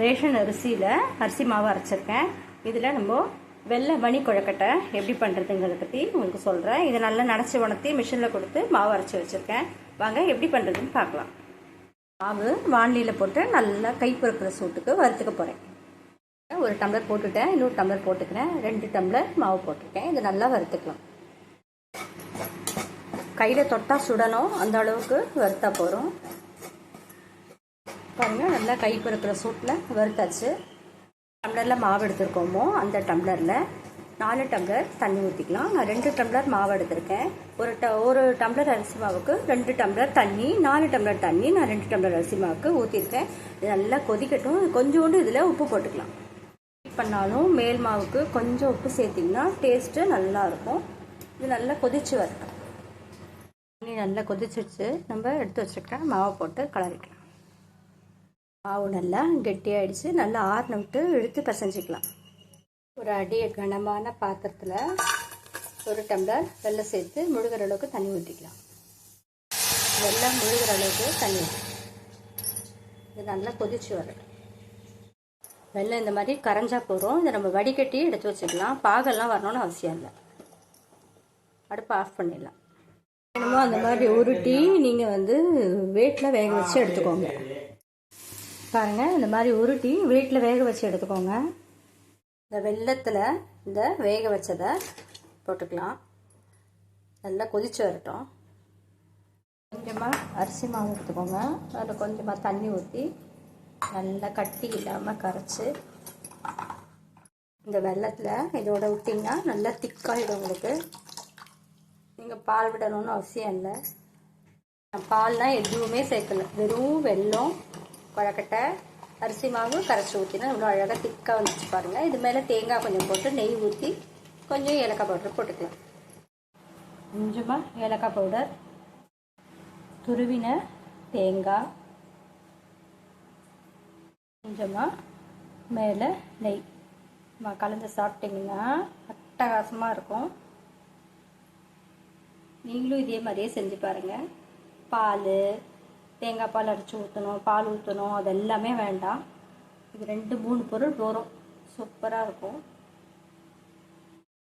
Ration அரிசியில் அரிசி மாவு அரைச்சிருக்கேன். இதில் நம்ம வெள்ளை மணி குழக்கட்டை எப்படி பண்ணுறதுங்கிறத பற்றி உங்களுக்கு சொல்கிறேன் இதை நல்லா நனைச்சி உணர்த்தி மிஷினில் கொடுத்து மாவு அரைச்சி வச்சுருக்கேன். வாங்க எப்படி பண்ணுறதுன்னு பார்க்கலாம். மாவு வானிலையில் போட்டு நல்லா கை பொறுக்கிற சூட்டுக்கு வறுத்துக்க போகிறேன் ஒரு டம்ளர் போட்டுட்டேன். இன்னொரு டம்ளர் போட்டுக்கிறேன். ரெண்டு டம்ளர் மாவு போட்டிருக்கேன். இது நல்லா வறுத்துக்கலாம். கையில் தொட்டால் சுடணும். அந்த அளவுக்கு வறுத்தா போகிறோம் நல்லா கை பொறுக்கிற சூட்டில் வறுத்தாச்சு. டம்ளரில் மாவு எடுத்துருக்கோமோ அந்த டம்ளரில் நாலு டம்ளர் தண்ணி ஊற்றிக்கலாம் நான் ரெண்டு டம்ளர் மாவு எடுத்திருக்கேன். ஒரு ட ஒரு டம்ளர் அரிசி மாவுக்கு ரெண்டு டம்ளர் தண்ணி நாலு டம்ளர் தண்ணி நான் ரெண்டு டம்ளர் அரிசி மாவுக்கு ஊற்றிருக்கேன் இது நல்லா கொதிக்கட்டும். கொஞ்சோண்டு இதில் உப்பு போட்டுக்கலாம். பண்ணாலும் மேல் மாவுக்கு கொஞ்சம் உப்பு சேர்த்திங்கன்னா டேஸ்ட்டு நல்லாயிருக்கும் இது நல்லா கொதிச்சு வரட்டும். தண்ணி நல்லா கொதிச்சிருச்சு. நம்ம எடுத்து வச்சுக்கிட்டா மாவை போட்டு கலரிக்கலாம். மாவு நல்லா கெட்டியாயிடுச்சு. நல்லா ஆறின விட்டு இழுத்து பசைஞ்சிக்கலாம். ஒரு அடி கனமான பாத்திரத்தில் ஒரு டம்ளர் வெள்ளம் சேர்த்து முழுகிற அளவுக்கு தண்ணி ஊற்றிக்கலாம் வெள்ளம் முழுகிற அளவுக்கு தண்ணி இது நல்லா கொதிச்சு வர வெள்ளம் இந்த மாதிரி கரைஞ்சா போகிறோம் இதை நம்ம வடிகட்டி எடுத்து வச்சுக்கலாம். பாகெல்லாம் வரணும்னு அவசியம் இல்லை. அடுப்பை ஆஃப் பண்ணிடலாம். என்னமோ அந்த மாதிரி உருட்டி நீங்கள் வந்து வேட்டில் வேக வச்சு எடுத்துக்கோங்க. பாருங்கள் இந்த மாதிரி உருட்டி வீட்டில் வேக வச்சு எடுத்துக்கோங்க. இந்த வெள்ளத்தில் இந்த வேக வச்சதை போட்டுக்கலாம். நல்லா கொதிச்சு வரட்டும். கொஞ்சமாக அரிசி மாவு எடுத்துக்கோங்க. அதில் கொஞ்சமாக தண்ணி ஊற்றி நல்லா கட்டி இல்லாமல் கரைச்சி இந்த வெள்ளத்தில் இதோட விட்டிங்கன்னா நல்லா திக்காகிடும் உங்களுக்கு. நீங்கள் பால் விடணும்னு அவசியம் இல்லை. பால்லாம் எதுவுமே சேர்க்கல. வெறும் வெல்லம் வழக்கட்டை அரிசி மாவு கரைச்சி ஊற்றினா இவ்வளோ அழகாக திக்காக வந்துச்சு பாருங்கள் இது மேலே தேங்காய் கொஞ்சம் போட்டு நெய் ஊற்றி கொஞ்சம் ஏலக்காய் பவுடர் போட்டுக்கலாம். கொஞ்சமாக ஏலக்காய் பவுடர். துருவின தேங்காய். கொஞ்சமாக மேலே நெய். கலந்து சாப்பிட்டிங்கன்னா அட்டகாசமாக இருக்கும். நீங்களும் இதே மாதிரியே செஞ்சு பாருங்கள் பால் தேங்காய் பால் அரைச்சி ஊற்றணும் பால் ஊற்றணும் அது எல்லாமே வேண்டாம். இது ரெண்டு மூணு பொருள் போகிறோம் சூப்பராக இருக்கும்.